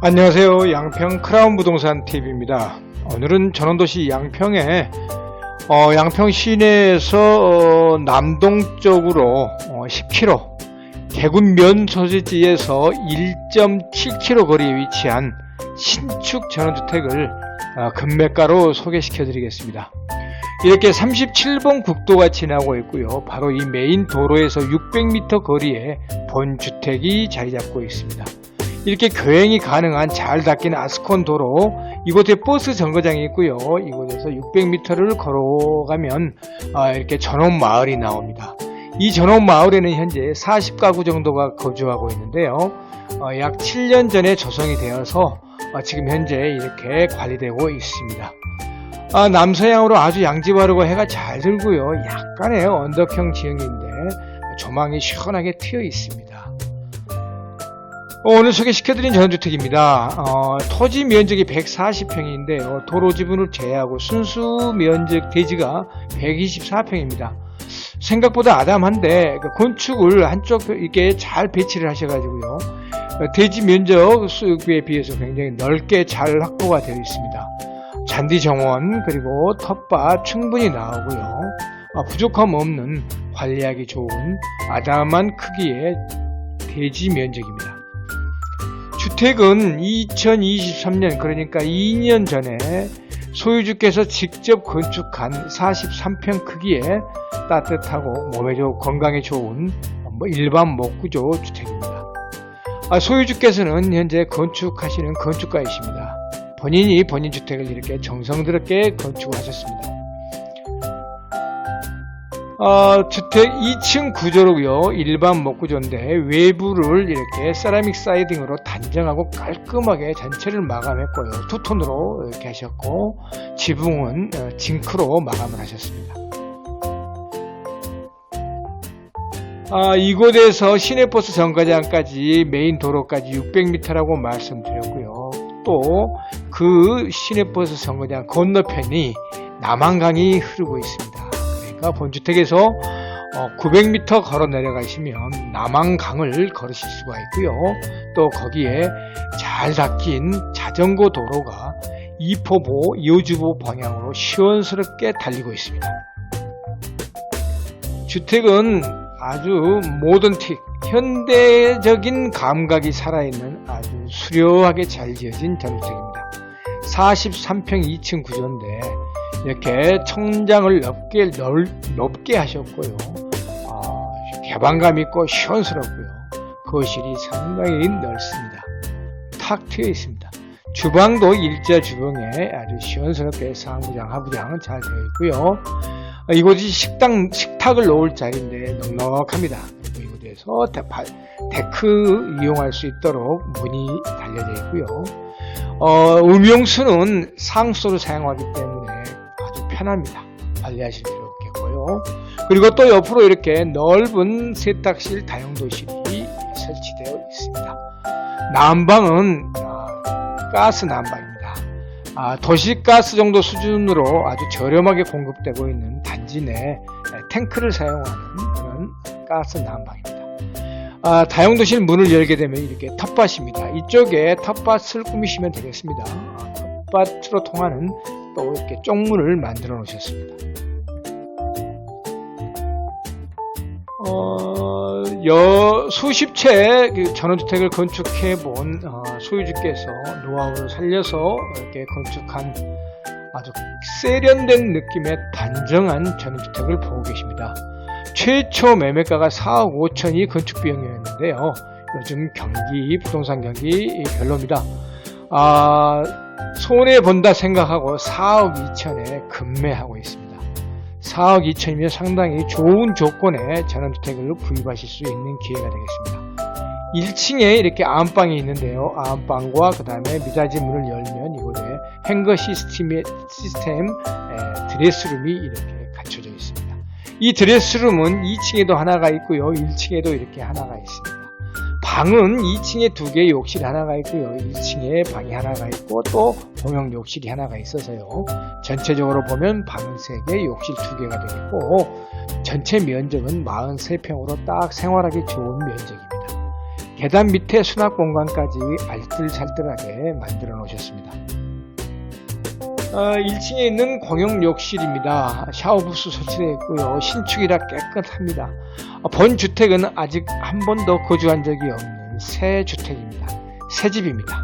안녕하세요. 양평 크라운 부동산 TV입니다. 오늘은 전원도시 양평에 어, 양평 시내에서 어, 남동쪽으로 어, 10km, 개군면 소재지에서 1.7km 거리에 위치한 신축 전원주택을 어, 금매가로 소개시켜 드리겠습니다. 이렇게 37번 국도가 지나고 있고요. 바로 이 메인 도로에서 600m 거리에 본주택이 자리 잡고 있습니다. 이렇게 교행이 가능한 잘 닦인 아스콘 도로 이곳에 버스 정거장이 있고요. 이곳에서 600m를 걸어가면 아, 이렇게 전원 마을이 나옵니다. 이 전원 마을에는 현재 40가구 정도가 거주하고 있는데요. 어, 약 7년 전에 조성이 되어서 어, 지금 현재 이렇게 관리되고 있습니다. 아, 남서향으로 아주 양지바르고 해가 잘 들고요. 약간의 언덕형 지형인데 조망이 시원하게 트여 있습니다. 어, 오늘 소개시켜드린 전원주택입니다. 어, 토지 면적이 140평인데요. 도로 지분을 제외하고 순수 면적 대지가 124평입니다. 생각보다 아담한데 그 건축을 한쪽 이렇게 잘 배치를 하셔가지고요. 어, 대지 면적 수에 비해서 굉장히 넓게 잘 확보가 되어 있습니다. 잔디 정원 그리고 텃밭 충분히 나오고요. 어, 부족함 없는 관리하기 좋은 아담한 크기의 대지 면적입니다. 주택은 2023년 그러니까 2년 전에 소유주께서 직접 건축한 43평 크기의 따뜻하고 몸에 좋고 건강에 좋은 뭐 일반 목구조 주택입니다. 아, 소유주께서는 현재 건축하시는 건축가이십니다. 본인이 본인 주택을 이렇게 정성스럽게 건축하셨습니다. 어, 주택 2층 구조로요. 일반 목구조인데 외부를 이렇게 세라믹 사이딩으로 단정하고 깔끔하게 전체를 마감했고요. 투톤으로 이렇게 하셨고 지붕은 어, 징크로 마감을 하셨습니다. 아, 이곳에서 시내버스 정거장까지 메인 도로까지 600m라고 말씀드렸고요. 또 그 시내버스 정거장 건너편이 남한강이 흐르고 있습니다. 그러니까 본주택에서 900m 걸어 내려가시면 남한강을 걸으실 수가 있고요. 또 거기에 잘 닦인 자전거 도로가 이포보, 여주보 방향으로 시원스럽게 달리고 있습니다. 주택은 아주 모던틱, 현대적인 감각이 살아있는 아주 수려하게 잘 지어진 전주택입니다. 43평 2층 구조인데 이렇게 천장을 넓게 넓, 넓게 하셨고요. 아, 개방감 있고 시원스럽고요. 거실이 상당히 넓습니다. 탁 트여 있습니다. 주방도 일자 주방에 아주 시원스럽게 상부장, 하부장 잘 되어 있고요. 이곳이 식당, 식탁을 놓을 자리인데 넉넉합니다. 그리고 이곳에서 데크 이용할 수 있도록 문이 달려져 있고요. 어, 음용수는 상수로 사용하기 때문에 편합니다. 관리하실 필요 없겠고요. 그리고 또 옆으로 이렇게 넓은 세탁실 다용도실이 설치되어 있습니다. 난방은 아, 가스 난방입니다. 아, 도시가스 정도 수준으로 아주 저렴하게 공급되고 있는 단지 내 탱크를 사용하는 그런 가스 난방입니다. 아, 다용도실 문을 열게 되면 이렇게 텃밭입니다. 이쪽에 텃밭을 꾸미시면 되겠습니다. 아, 텃밭으로 통하는 또 이렇게 쪽문을 만들어 놓으셨습니다. 어, 여, 수십 채그 전원주택을 건축해 본 어, 소유주께서 노하우를 살려서 이렇게 건축한 아주 세련된 느낌의 단정한 전원주택을 보고 계십니다. 최초 매매가가 4억 5천이 건축 비용이었는데요. 요즘 경기, 부동산 경기 별로입니다. 아, 손해 본다 생각하고 4억 2천에 급매하고 있습니다. 4억 2천이면 상당히 좋은 조건의 전원주택을 구입하실 수 있는 기회가 되겠습니다. 1층에 이렇게 안방이 있는데요. 안방과 그 다음에 미닫이 문을 열면 이곳에 행거 시스템, 시스템 에, 드레스룸이 이렇게 갖춰져 있습니다. 이 드레스룸은 2층에도 하나가 있고요. 1층에도 이렇게 하나가 있습니다. 방은 2층에 두 개의 욕실 하나가 있고요. 1층에 방이 하나가 있고 또 공용 욕실이 하나가 있어서요. 전체적으로 보면 방은 3개, 욕실 2개가 되겠고 전체 면적은 43평으로 딱 생활하기 좋은 면적입니다. 계단 밑에 수납 공간까지 알뜰살뜰하게 만들어 놓으셨습니다. 1층에 있는 공용 욕실입니다. 샤워부스 설치되어 있고요. 신축이라 깨끗합니다. 어, 본 주택은 아직 한 번도 거주한 적이 없는 새 주택입니다. 새 집입니다.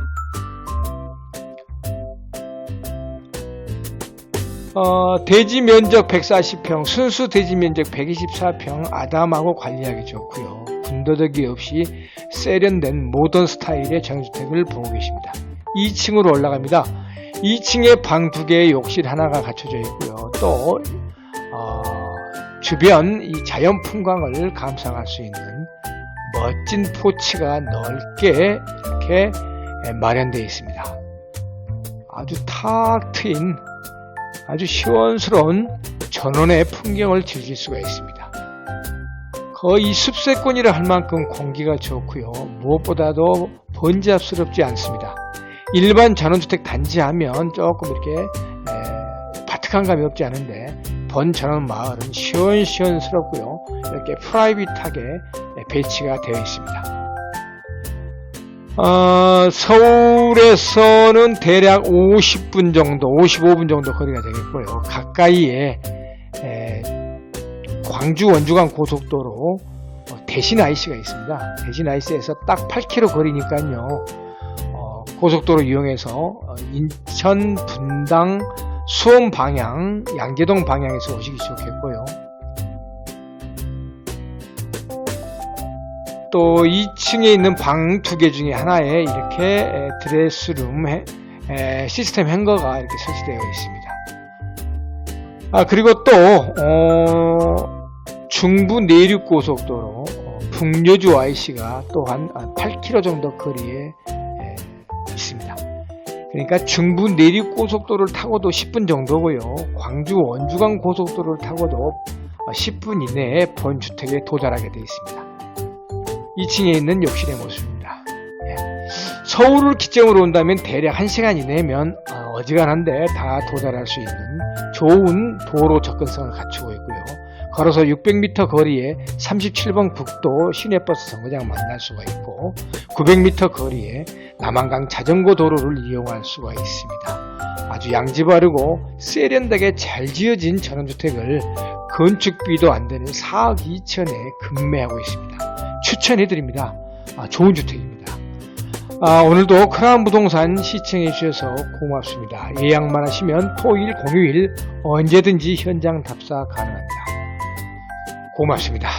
어, 대지 면적 140평, 순수 대지 면적 124평, 아담하고 관리하기 좋고요. 군더더기 없이 세련된 모던 스타일의 정주택을 보고 계십니다. 2층으로 올라갑니다. 2층에 방 두 개의 욕실 하나가 갖춰져 있고요. 또 어, 주변 이 자연 풍광을 감상할 수 있는 멋진 포치가 넓게 이렇게 마련되어 있습니다. 아주 탁 트인 아주 시원스러운 전원의 풍경을 즐길 수가 있습니다. 거의 숲세권이라 할 만큼 공기가 좋고요. 무엇보다도 번잡스럽지 않습니다. 일반 전원주택 단지 하면 조금 이렇게 에, 바특한 감이 없지 않은데 번 전원 마을은 시원시원스럽고요. 이렇게 프라이빗하게 배치가 되어 있습니다. 어, 서울에서는 대략 50분 정도, 55분 정도 거리가 되겠고요. 가까이에 에, 광주 원주간 고속도로 어, 대신 IC가 있습니다. 대신 IC에서 딱 8km 거리니까요. 어, 고속도로 이용해서 어, 인천 분당 수원 방향, 양재동 방향에서 오시기 좋겠고요. 또 2층에 있는 방 두 개 중에 하나에 이렇게 에, 드레스룸 시스템 행거가 이렇게 설치되어 있습니다. 아 그리고 또 어, 중부 내륙 고속도로 어, 북여주 IC가 또한 8km 정도 거리에. 그러니까 중부 내륙 고속도로를 타고도 10분 정도고요. 광주 원주간 고속도로를 타고도 10분 이내에 본 주택에 도달하게 되어 있습니다. 2층에 있는 욕실의 모습입니다. 예. 서울을 기점으로 온다면 대략 1시간 이내면 어, 어지간한데 다 도달할 수 있는 좋은 도로 접근성을 갖추고. 걸어서 600m 거리에 37번 국도 시내버스 정거장 만날 수가 있고 900m 거리에 남한강 자전거 도로를 이용할 수가 있습니다. 아주 양지 바르고 세련되게 잘 지어진 전원주택을 건축비도 안 되는 4억 2천에 급매하고 있습니다. 추천해드립니다. 아, 좋은 주택입니다. 아, 오늘도 크라운 부동산 시청해 주셔서 고맙습니다. 예약만 하시면 토일 공휴일 언제든지 현장 답사 가능합니다. 고맙습니다.